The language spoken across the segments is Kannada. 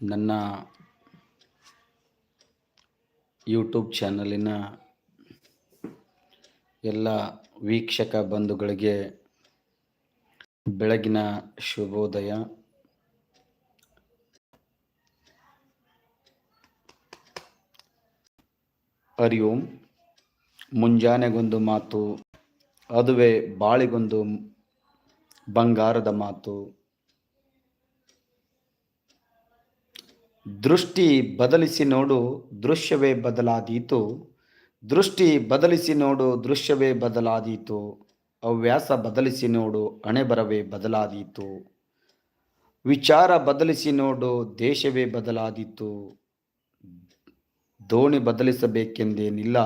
ನನ್ನ ಯೂಟ್ಯೂಬ್ ಚಾನಲಿನ ಎಲ್ಲ ವೀಕ್ಷಕ ಬಂಧುಗಳಿಗೆ ಬೆಳಗಿನ ಶುಭೋದಯ. ಹರಿ ಓಂ ಮುಂಜಾನೆಗೊಂದು ಮಾತು, ಅದುವೇ ಬಾಳಿಗೊಂದು ಬಂಗಾರದ ಮಾತು. ದೃಷ್ಟಿ ಬದಲಿಸಿ ನೋಡು ದೃಶ್ಯವೇ ಬದಲಾದೀತು. ದೃಷ್ಟಿ ಬದಲಿಸಿ ನೋಡು ದೃಶ್ಯವೇ ಬದಲಾದೀತು. ಹವ್ಯಾಸ ಬದಲಿಸಿ ನೋಡು ಅಣೆಬರವೇ ಬದಲಾದೀತು. ವಿಚಾರ ಬದಲಿಸಿ ನೋಡು ದೇಶವೇ ಬದಲಾದೀತು. ದೋಣಿ ಬದಲಿಸಬೇಕೆಂದೇನಿಲ್ಲ.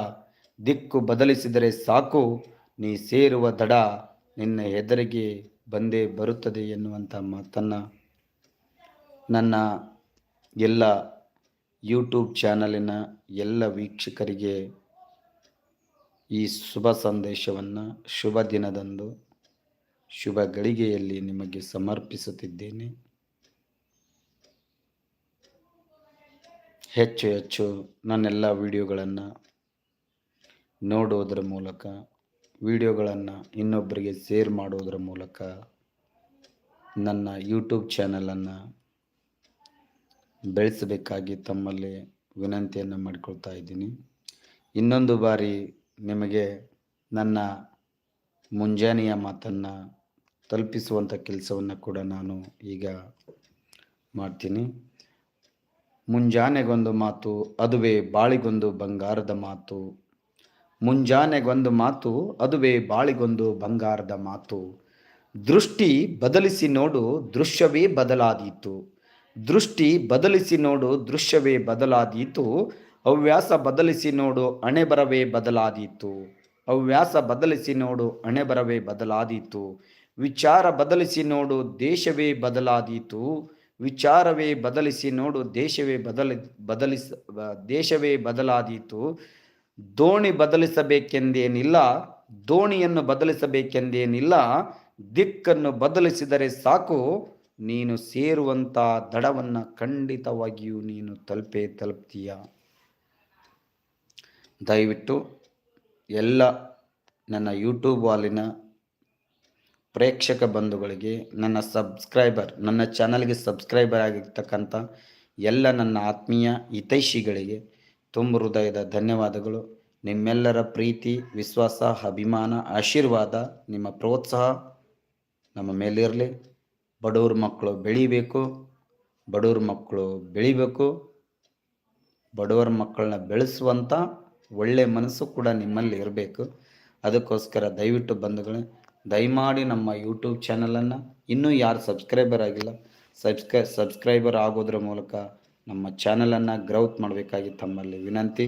ದಿಕ್ಕು ಬದಲಿಸಿದರೆ ಸಾಕು. ನೀ ಸೇರುವ ದಡ ನಿನ್ನ ಹೆದರಿಗೆ ಬಂದೇ ಬರುತ್ತದೆ ಎನ್ನುವಂಥ ಮಾತನ್ನು ನನ್ನ ಎಲ್ಲ ಯೂಟ್ಯೂಬ್ ಚಾನಲಿನ ಎಲ್ಲ ವೀಕ್ಷಕರಿಗೆ ಈ ಶುಭ ಸಂದೇಶವನ್ನು, ಶುಭ ದಿನದಂದು, ಶುಭ ಗಳಿಗೆಯಲ್ಲಿ ನಿಮಗೆ ಸಮರ್ಪಿಸುತ್ತಿದ್ದೇನೆ. ಹೆಚ್ಚು ಹೆಚ್ಚು ನನ್ನೆಲ್ಲ ವಿಡಿಯೋಗಳನ್ನು ನೋಡುವುದರ ಮೂಲಕ, ವಿಡಿಯೋಗಳನ್ನು ಇನ್ನೊಬ್ಬರಿಗೆ ಶೇರ್ ಮಾಡುವುದರ ಮೂಲಕ ನನ್ನ ಯೂಟ್ಯೂಬ್ ಚಾನಲನ್ನು ಬೆಳೆಸಬೇಕಾಗಿ ತಮ್ಮಲ್ಲಿ ವಿನಂತಿಯನ್ನು ಮಾಡಿಕೊಳ್ತಾ ಇದ್ದೀನಿ. ಇನ್ನೊಂದು ಬಾರಿ ನಿಮಗೆ ನನ್ನ ಮುಂಜಾನೆಯ ಮಾತನ್ನು ತಲುಪಿಸುವಂಥ ಕೆಲಸವನ್ನು ಕೂಡ ನಾನು ಈಗ ಮಾಡ್ತೀನಿ. ಮುಂಜಾನೆಗೊಂದು ಮಾತು, ಅದುವೇ ಬಾಳಿಗೊಂದು ಬಂಗಾರದ ಮಾತು. ಮುಂಜಾನೆಗೊಂದು ಮಾತು, ಅದುವೇ ಬಾಳಿಗೊಂದು ಬಂಗಾರದ ಮಾತು. ದೃಷ್ಟಿ ಬದಲಿಸಿ ನೋಡು, ದೃಶ್ಯವೇ ಬದಲಾದೀತು. ದೃಷ್ಟಿ ಬದಲಿಸಿ ನೋಡು ದೃಶ್ಯವೇ ಬದಲಾದೀತು, ಹವ್ಯಾಸ ಬದಲಿಸಿ ನೋಡು ಹಣೆಬರವೇ ಬದಲಾದೀತು. ಹವ್ಯಾಸ ಬದಲಿಸಿ ನೋಡು ಹಣೆಬರವೇ ಬದಲಾದೀತು. ವಿಚಾರ ಬದಲಿಸಿ ನೋಡು ದೇಶವೇ ಬದಲಾದೀತು. ವಿಚಾರವೇ ಬದಲಿಸಿ ನೋಡು ದೇಶವೇ ಬದಲಿ, ಬದಲಿಸ, ದೇಶವೇ ಬದಲಾದೀತು. ದೋಣಿ ಬದಲಿಸಬೇಕೆಂದೇನಿಲ್ಲ, ದೋಣಿಯನ್ನು ಬದಲಿಸಬೇಕೆಂದೇನಿಲ್ಲ, ದಿಕ್ಕನ್ನು ಬದಲಿಸಿದರೆ ಸಾಕು ನೀನು ಸೇರುವಂಥ ದಡವನ್ನು ಖಂಡಿತವಾಗಿಯೂ ನೀನು ತಲುಪೇ ತಲುಪ್ತೀಯ. ದಯವಿಟ್ಟು ಎಲ್ಲ ನನ್ನ ಯೂಟ್ಯೂಬ್ ವಾಲಿನ ಪ್ರೇಕ್ಷಕ ಬಂಧುಗಳಿಗೆ, ನನ್ನ ಸಬ್ಸ್ಕ್ರೈಬರ್ ನನ್ನ ಚಾನಲ್ಗೆ ಸಬ್ಸ್ಕ್ರೈಬರ್ ಆಗಿರ್ತಕ್ಕಂಥ ಎಲ್ಲ ನನ್ನ ಆತ್ಮೀಯ ಹಿತೈಷಿಗಳಿಗೆ ತುಂಬ ಹೃದಯದ ಧನ್ಯವಾದಗಳು. ನಿಮ್ಮೆಲ್ಲರ ಪ್ರೀತಿ, ವಿಶ್ವಾಸ, ಅಭಿಮಾನ, ಆಶೀರ್ವಾದ ನಿಮ್ಮ ಪ್ರೋತ್ಸಾಹ ನಮ್ಮ ಮೇಲಿರಲಿ. ಬಡವ್ರ ಮಕ್ಕಳು ಬೆಳಿಬೇಕು, ಬಡವ್ರ ಮಕ್ಕಳು ಬೆಳಿಬೇಕು, ಬಡವರ ಮಕ್ಕಳನ್ನ ಬೆಳೆಸುವಂಥ ಒಳ್ಳೆಯ ಮನಸ್ಸು ಕೂಡ ನಿಮ್ಮಲ್ಲಿ ಇರಬೇಕು. ಅದಕ್ಕೋಸ್ಕರ ದಯವಿಟ್ಟು ಬಂಧುಗಳೇ, ದಯಮಾಡಿ ನಮ್ಮ ಯೂಟ್ಯೂಬ್ ಚಾನಲನ್ನು ಇನ್ನೂ ಯಾರು ಸಬ್ಸ್ಕ್ರೈಬರ್ ಆಗಿಲ್ಲ ಸಬ್ಸ್ಕ್ರೈ ಸಬ್ಸ್ಕ್ರೈಬರ್ ಆಗೋದ್ರ ಮೂಲಕ ನಮ್ಮ ಚಾನಲನ್ನು ಗ್ರೌತ್ ಮಾಡಬೇಕಾಗಿ ತಮ್ಮಲ್ಲಿ ವಿನಂತಿ.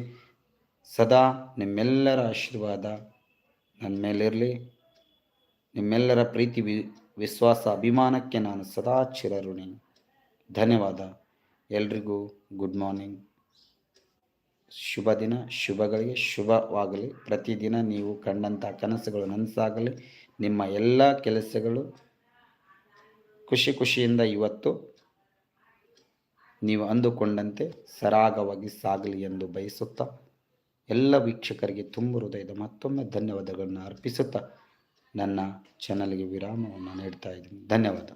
ಸದಾ ನಿಮ್ಮೆಲ್ಲರ ಆಶೀರ್ವಾದ ನನ್ನ ಮೇಲಿರಲಿ. ನಿಮ್ಮೆಲ್ಲರ ಪ್ರೀತಿ ವಿಶ್ವಾಸ, ಅಭಿಮಾನಕ್ಕೆ ನಾನು ಸದಾ ಚಿರಋಣಿ. ಧನ್ಯವಾದ. ಎಲ್ರಿಗೂ ಗುಡ್ ಮಾರ್ನಿಂಗ್ ಶುಭ ದಿನ, ಶುಭಗಳಿಗೆ ಶುಭವಾಗಲಿ. ಪ್ರತಿದಿನ ನೀವು ಕಂಡಂಥ ಕನಸುಗಳು ನನಸಾಗಲಿ. ನಿಮ್ಮ ಎಲ್ಲ ಕೆಲಸಗಳು ಖುಷಿ ಖುಷಿಯಿಂದ ಇವತ್ತು ನೀವು ಅಂದುಕೊಂಡಂತೆ ಸರಾಗವಾಗಿ ಸಾಗಲಿ ಎಂದು ಬಯಸುತ್ತಾ, ಎಲ್ಲ ವೀಕ್ಷಕರಿಗೆ ತುಂಬ ಹೃದಯದ ಮತ್ತೊಮ್ಮೆ ಧನ್ಯವಾದಗಳನ್ನು ಅರ್ಪಿಸುತ್ತಾ ನನ್ನ ಚಾನಲ್ಗೆ ವಿರಾಮವನ್ನು ನೀಡ್ತಾ ಇದ್ದೀನಿ. ಧನ್ಯವಾದ.